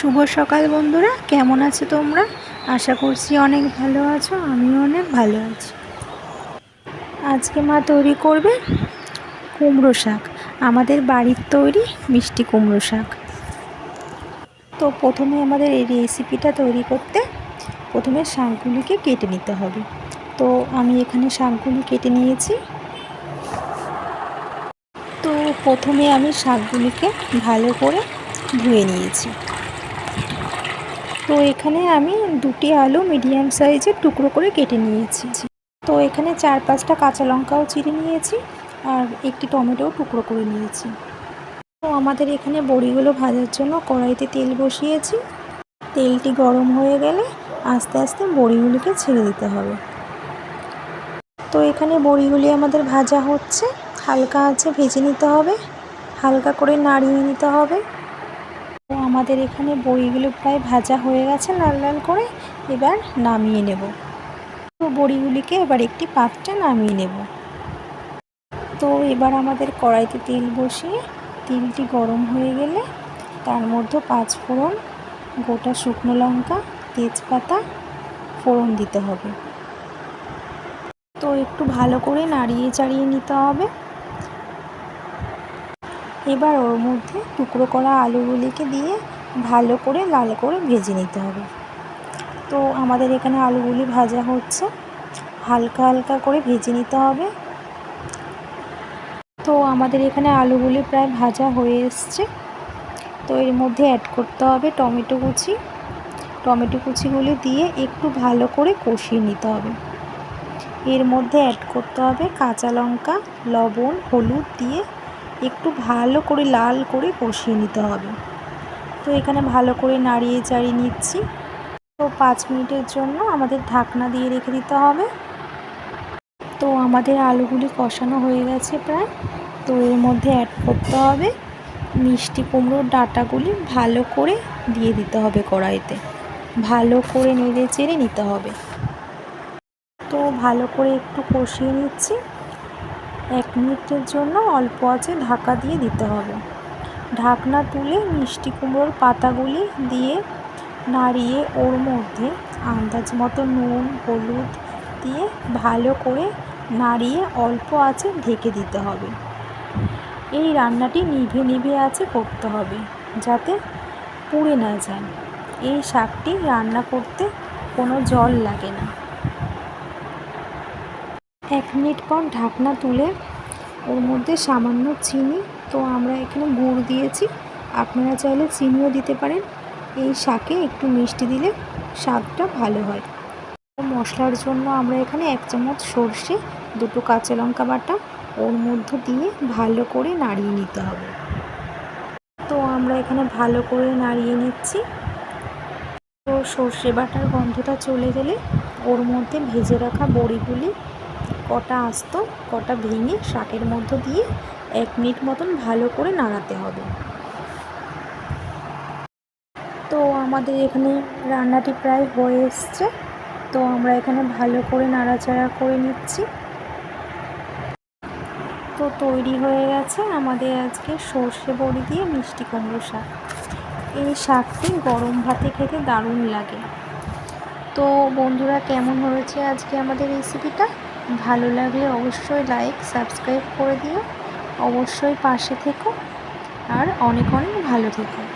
শুভ সকাল বন্ধুরা, কেমন আছো তোমরা? আশা করছি অনেক ভালো আছো, আমিও অনেক ভালো আছি। আজকে মা তৈরি করবে কুমড়ো শাক, আমাদের বাড়ির তৈরি মিষ্টি কুমড়ো শাক। তো প্রথমে আমাদের এই রেসিপিটা তৈরি করতে প্রথমে শাকগুলিকে কেটে নিতে হবে। তো আমি এখানে শাকগুলি কেটে নিয়েছি। তো প্রথমে আমি শাকগুলিকে ভালো করে ধুয়ে নিয়েছি। তো এখানে আমি দুটি আলু মিডিয়াম সাইজের টুকরো করে কেটে নিয়েছি। তো এখানে চার পাঁচটা কাঁচা লঙ্কাও চিড়ে নিয়েছি আর একটি টমেটোও টুকরো করে নিয়েছি। তো আমাদের এখানে বড়িগুলো ভাজার জন্য কড়াইতে তেল বসিয়েছি। তেলটি গরম হয়ে গেলে আস্তে আস্তে বড়িগুলিকে ছেড়ে দিতে হবে। তো এখানে বড়িগুলি আমাদের ভাজা হচ্ছে। হালকা আছে ভেজে নিতে হবে। হালকা করে নাড়িয়ে নিতে হবে। আমাদের এখানে বড়িগুলো প্রায় ভাজা হয়ে গেছে, লাল লাল করে এবার নামিয়ে নেব। তো বড়িগুলিকে এবার একটি পাত্রে নামিয়ে নেব। তো এবার আমাদের কড়াইতে তেল বসিয়ে তেলটি গরম হয়ে গেলে তার মধ্যে পাঁচ ফোড়ন, গোটা শুকনো লঙ্কা, তেজপাতা, ফোড়ন দিতে হবে। তো একটু ভালো করে নাড়িয়ে চাড়িয়ে নিতে হবে। এবার ওর মধ্যে টুকরো করা আলুগুলিকে দিয়ে ভালো করে, লাল করে ভেজে নিতে হবে। তো আমাদের এখানে আলুগুলি ভাজা হচ্ছে। হালকা হালকা করে ভেজে নিতে হবে। তো আমাদের এখানে আলুগুলি প্রায় ভাজা হয়ে এসছে। তো এর মধ্যে অ্যাড করতে হবে টমেটো কুচি। টমেটো কুচিগুলি দিয়ে একটু ভালো করে কষিয়ে নিতে হবে। এর মধ্যে অ্যাড করতে হবে কাঁচা লঙ্কা, লবণ, হলুদ দিয়ে একটু ভালো করে, লাল করে কষিয়ে নিতে হবে। তো এখানে ভালো করে নাড়িয়ে চাড়িয়ে নিচ্ছি। তো পাঁচ মিনিটের জন্য আমাদের ঢাকনা দিয়ে রেখে দিতে হবে। তো আমাদের আলুগুলি কষানো হয়ে গেছে প্রায়। তো এর মধ্যে অ্যাড করতে হবে মিষ্টি কুমড়োর ডাঁটাগুলি ভালো করে দিয়ে দিতে হবে কড়াইতে। ভালো করে নেড়ে চেড়ে নিতে হবে। তো ভালো করে একটু কষিয়ে নিচ্ছি। এক মিনিটের জন্য অল্প আছে, ঢাকা দিয়ে দিতে হবে। ঢাকনা তুলে মিষ্টি কুমড়োর পাতাগুলি দিয়ে নাড়িয়ে ওর মধ্যে আন্দাজ মতো নুন, হলুদ দিয়ে ভালো করে নাড়িয়ে অল্প আছে ঢেকে দিতে হবে। এই রান্নাটি নিভে নিভে আছে করতে হবে যাতে পুড়ে না যায়। এই শাকটি রান্না করতে কোনো জল লাগে না। এক মিনিট পর ঢাকনা তুলে ওর মধ্যে সামান্য চিনি তো আমরা এখানে গুড় দিয়েছি। আপনারা চাইলে চিনিও দিতে পারেন। এই শাকে একটু মিষ্টি দিলে স্বাদটা ভালো হয়। মশলার জন্য আমরা এখানে এক চামচ সর্ষে, দুটো কাঁচা লঙ্কা বাটা, ওর মধ্যে দিয়ে ভালো করে নাড়িয়ে নিতে হবে। তো আমরা এখানে ভালো করে নাড়িয়ে নিচ্ছি। তো সর্ষে বাটার গন্ধটা চলে গেলে ওর মধ্যে ভেজে রাখা বড়িগুলি কটা আস্ত, কটা ভেঙে শাকের মধ্য দিয়ে এক মিনিট মতন ভালো করে নাড়াতে হবে। তো আমাদের এখানে রান্নাটি প্রায় হয়ে এসছে। তো আমরা এখানে ভালো করে নাড়াচাড়া করে নিচ্ছি। তো তৈরি হয়ে গেছে আমাদের আজকে সর্ষে বড়ি দিয়ে মিষ্টি কুমড়ো শাক। এই শাকটি গরম ভাতে খেতে দারুণ লাগে। তো বন্ধুরা, কেমন হয়েছে আজকে আমাদের রেসিপিটা ভালো লাগলে অবশ্যই লাইক সাবস্ক্রাইব করে দিও। অবশ্যই পাশে থেকো। আর অনেক অনেক ভালো থেকো।